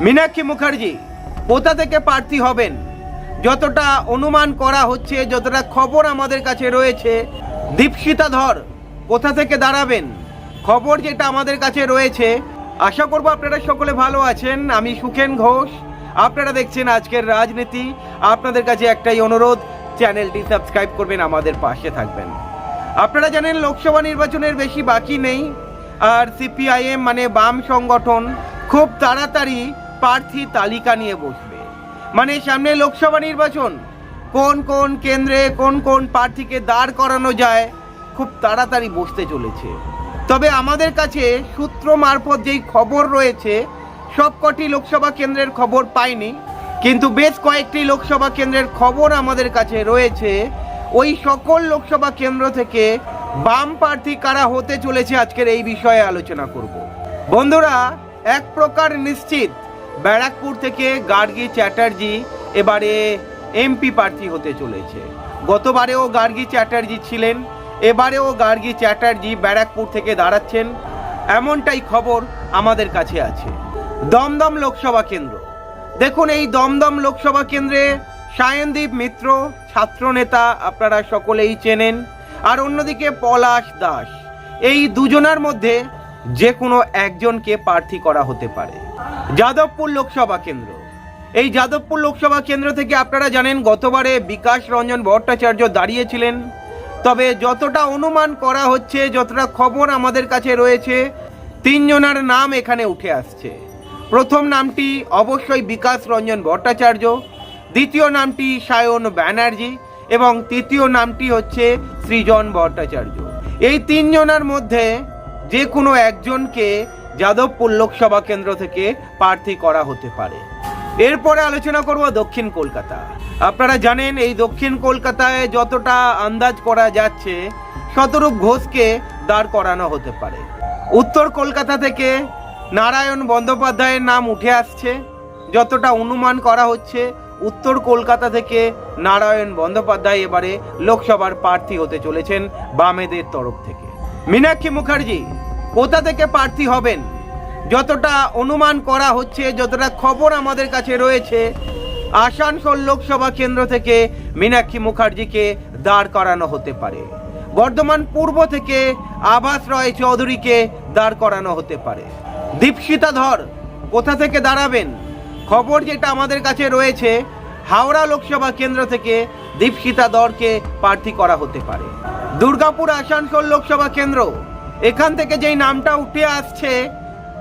মীনাক্ষী মুখার্জি, কোথা থেকে প্রার্থী হবেন? যতটা অনুমান করা হচ্ছে, যতটা খবর আমাদের কাছে রয়েছে, দীপশিতা ধর, কোথা থেকে দাঁড়াবেন? খবর যেটা আমাদের কাছে রয়েছে, আশা করব আপনারা সকলে ভালো আছেন। আমি সুখেন ঘোষ। আপনারা দেখছেন আজকের রাজনীতি। আপনাদের কাছে একটাই অনুরোধ, চ্যানেলটি সাবস্ক্রাইব করবেন, আমাদের পাশে থাকবেন। আপনারা জানেন, লোকসভা নির্বাচনের বেশি বাকি নেই। আর সিপিআইএম মানে বাম সংগঠন, খুব তাড়াতাড়ি প্রার্থী তালিকা নিয়ে বসবে। মানে সামনে লোকসভা নির্বাচন। কোন কোন কেন্দ্রে কোন কোন প্রার্থীকে দাঁড় করানো যায়, খুব তাড়াতাড়ি বসতে চলেছে। তবে আমাদের কাছে সূত্র মারফত যেই খবর রয়েছে সবকটি লোকসভা কেন্দ্রের খবর পাইনি। কিন্তু বেশ কয়েকটি লোকসভা কেন্দ্রের খবর আমাদের কাছে রয়েছে। ওই সকল লোকসভা কেন্দ্র থেকে বাম প্রার্থী কারা হতে চলেছে আজকের এই বিষয়ে আলোচনা করব। বন্ধুরা, এক প্রকার নিশ্চিত ব্যারাকপুর থেকে গার্গী চ্যাটার্জি, এবারে এমপি প্রার্থী হতে চলেছে। গতবারেও গার্গী চ্যাটার্জি ছিলেন, এবারেও গার্গী চ্যাটার্জি ব্যারাকপুর থেকে দাঁড়াচ্ছেন, এমনটাই খবর আমাদের কাছে আছে। দমদম লোকসভা কেন্দ্র। দেখুন, এই দমদম লোকসভা কেন্দ্রে সায়নদীপ মিত্র, ছাত্রনেতা, আপনারা সকলেই চেনেন, আর অন্যদিকে পলাশ দাস। এই দুজনার মধ্যে যে কোনো একজনকে প্রার্থী করা হতে পারে। যাদবপুর লোকসভা কেন্দ্র। এই যাদবপুর লোকসভা কেন্দ্র থেকে আপনারা জানেন, গতবারে বিকাশ রঞ্জন ভট্টাচার্য দাঁড়িয়েছিলেন। তবে যতটা অনুমান করা হচ্ছে, যতটা খবর আমাদের কাছে রয়েছে, তিনজনের নাম এখানে উঠে আসছে। প্রথম নামটি অবশ্যই বিকাশ রঞ্জন ভট্টাচার্য, দ্বিতীয় নামটি সায়ন ব্যানার্জি, এবং তৃতীয় নামটি হচ্ছে সৃজন ভট্টাচার্য। এই তিনজনের মধ্যে যে কোনো একজনকে যাদবপুর লোকসভা কেন্দ্র থেকে প্রার্থী করা হতে পারে। এরপরে আলোচনা করব দক্ষিণ কলকাতা। আপনারা জানেন, এই দক্ষিণ কলকাতায় যতটা আন্দাজ করা যাচ্ছে, শতরূপ ঘোষকে দাঁড় করানো হতে পারে। উত্তর কলকাতা থেকে নারায়ণ বন্দ্যোপাধ্যায়ের নাম উঠে আসছে। যতটা অনুমান করা হচ্ছে, উত্তর কলকাতা থেকে নারায়ণ বন্দ্যোপাধ্যায় এবারে লোকসভার প্রার্থী হতে চলেছেন বামেদের তরফ থেকে। মীনাক্ষী মুখার্জি, কোথা থেকে প্রার্থী হবেন? যতটা অনুমান করা হচ্ছে, যতটা খবর আমাদের কাছে রয়েছে, আসানসোল লোকসভা কেন্দ্র থেকে মীনাক্ষী মুখার্জিকে দাঁড় করানো হতে পারে। বর্ধমান পূর্ব থেকে আভাস রয় চৌধুরীকে দাঁড় করানো হতে পারে। দীপশিতা ধর, কোথা থেকে দাঁড়াবেন? খবর যেটা আমাদের কাছে রয়েছে, হাওড়া লোকসভা কেন্দ্র থেকে দীপশিতা দরকে প্রার্থী করা হতে পারে। দুর্গাপুর আসানসোল লোকসভা কেন্দ্র। এখান থেকে যেই নামটা উঠে আসছে,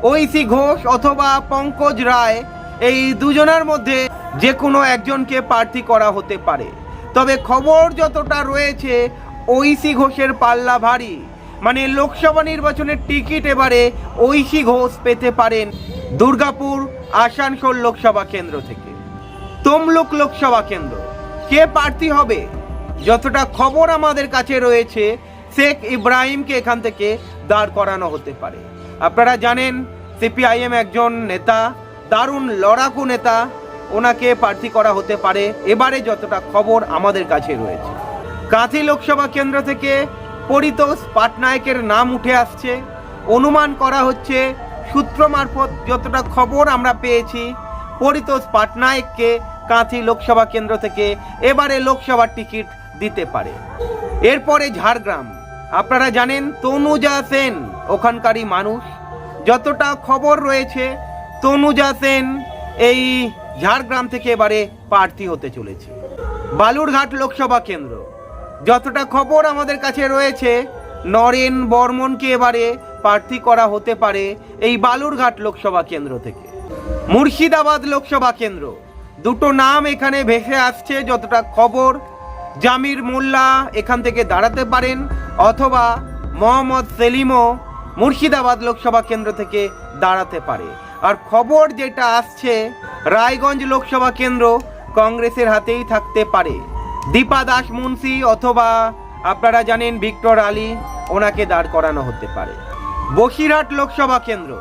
ঐশী ঘোষ অথবা পঙ্কজ রায়, এই দুজনের মধ্যে যে কোনো একজনকে প্রার্থী করা হতে পারে। তবে খবর যতটা রয়েছে, ঐশী ঘোষের পাল্লা ভারী। মানে লোকসভা নির্বাচনের টিকিট এবারে ঐশী ঘোষ পেতে পারেন দুর্গাপুর আসানসোল লোকসভা কেন্দ্র থেকে। তমলুক লোকসভা কেন্দ্র। কে প্রার্থী হবে? যতটা খবর আমাদের কাছে রয়েছে, শেখ ইব্রাহিমকে এখান থেকে দাঁড় করানো হতে পারে। আপনারা জানেন, সিপিআইএম একজন নেতা, দারুণ লড়াকু নেতা, ওনাকে প্রার্থী করা হতে পারে। এবারে যতটা খবর আমাদের কাছে রয়েছে। কাঁথি লোকসভা কেন্দ্র থেকে পরিতোষ পাটনায়কের নাম উঠে আসছে। অনুমান করা হচ্ছে, সূত্র মারফত যতটা খবর আমরা পেয়েছি, পরিতোষ পাটনায়ককে কাঁথি লোকসভা কেন্দ্র থেকে এবারে লোকসভার টিকিট দিতে পারে। এরপরে ঝাড়গ্রাম। আপনারা জানেন, তনুজা সেন ওখানকারই মানুষ। যতটা খবর রয়েছে, তনুজা সেন এই ঝাড়গ্রাম থেকে এবারে প্রার্থী হতে চলেছে। বালুরঘাট লোকসভা কেন্দ্র। যতটা খবর আমাদের কাছে রয়েছে, নরেন বর্মনকে এবারে প্রার্থী করা হতে পারে এই বালুরঘাট লোকসভা কেন্দ্র থেকে। মুর্শিদাবাদ লোকসভা কেন্দ্র। দুটো নাম এখানে ভেসে আসছে, যতটা খবর জামির মোল্লা এখান থেকে দাঁড়াতে পারেন, অথবা মোহাম্মদ সেলিমও মুর্শিদাবাদ লোকসভা কেন্দ্র থেকে দাঁড়াতে পারে। আর খবর যেটা আসছে, রায়গঞ্জ লোকসভা কেন্দ্র কংগ্রেসের হাতেই থাকতে পারে। দীপা দাস মুন্সি অথবা আপনারা জানেন ভিক্টর আলী, ওনাকে দাঁড় করানো হতে পারে। বসিরহাট লোকসভা কেন্দ্র।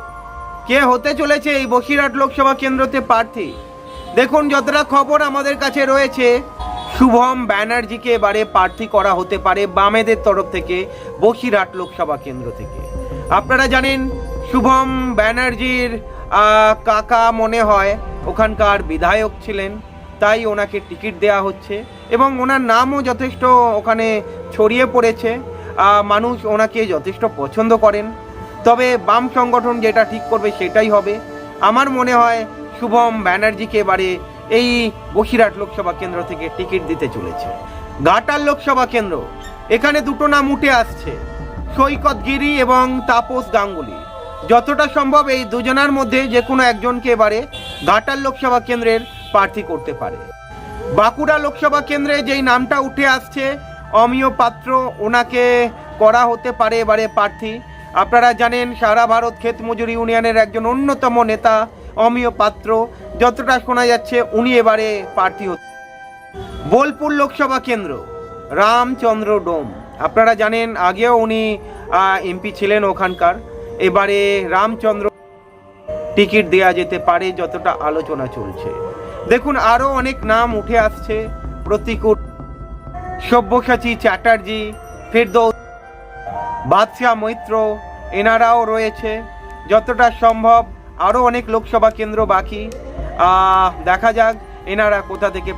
কে হতে চলেছে এই বসিরহাট লোকসভা কেন্দ্রতে প্রার্থী? দেখুন, যতটা খবর আমাদের কাছে রয়েছে, শুভম ব্যানার্জিকে এবারে প্রার্থী করা হতে পারে বামেদের তরফ থেকে, বসিরহাট লোকসভা কেন্দ্র থেকে। আপনারা জানেন, শুভম ব্যানার্জির কাকা মনে হয়, ওখানকার বিধায়ক ছিলেন, তাই ওনাকে টিকিট দেওয়া হচ্ছে এবং ওনার নামও যথেষ্ট ওখানে ছড়িয়ে পড়েছে। মানুষ ওনাকে যথেষ্ট পছন্দ করেন। তবে বাম সংগঠন যেটা ঠিক করবে সেটাই হবে। আমার মনে হয় শুভম ব্যানার্জিকে এবারে এই বসিরহাট লোকসভা কেন্দ্র থেকে টিকিট দিতে চলেছে। ঘাটাল লোকসভা কেন্দ্র, এখানে দুটো নাম উঠে আসছে, সৈকত গিরি এবং তাপস গাঙ্গুলি। যতটা সম্ভব এই দুজনার মধ্যে যে কোনো একজনকে এবারে ঘাটাল লোকসভা কেন্দ্রের প্রার্থী করতে পারে। বাঁকুড়া লোকসভা কেন্দ্রে যেই নামটা উঠে আসছে, অমিয় পাত্র, ওনাকে করা হতে পারে এবারে প্রার্থী। আপনারা জানেন, সারা ভারত ক্ষেত মজুরি ইউনিয়নের একজন অন্যতম নেতা অমিয় পাত্র, যতটা শোনা যাচ্ছে উনি এবারে প্রার্থী হতে বোলপুর লোকসভা কেন্দ্র, রামচন্দ্র ডোম। আপনারা জানেন, আগেও উনি এমপি ছিলেন ওখানকার। এবারে রামচন্দ্র টিকিট দেয়া যেতে পারে, যতটা আলোচনা চলছে। দেখুন, আরও অনেক নাম উঠে আসছে। প্রতিকূল সব্যসাচী চ্যাটার্জি, ফেরদৌস, বাদশাহ মৈত্র, এনারাও রয়েছে। যতটা সম্ভব আরও অনেক লোকসভা কেন্দ্র বাকি। দেখা যাক এনারা কোথা থেকে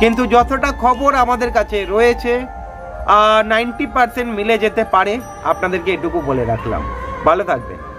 কিন্তু যতটা খবর আমাদের কাছে রয়েছে নাইনটি পার্সেন্ট মিলে যেতে পারে। আপনাদেরকে এটুকু বলে রাখলাম। ভালো থাকবেন।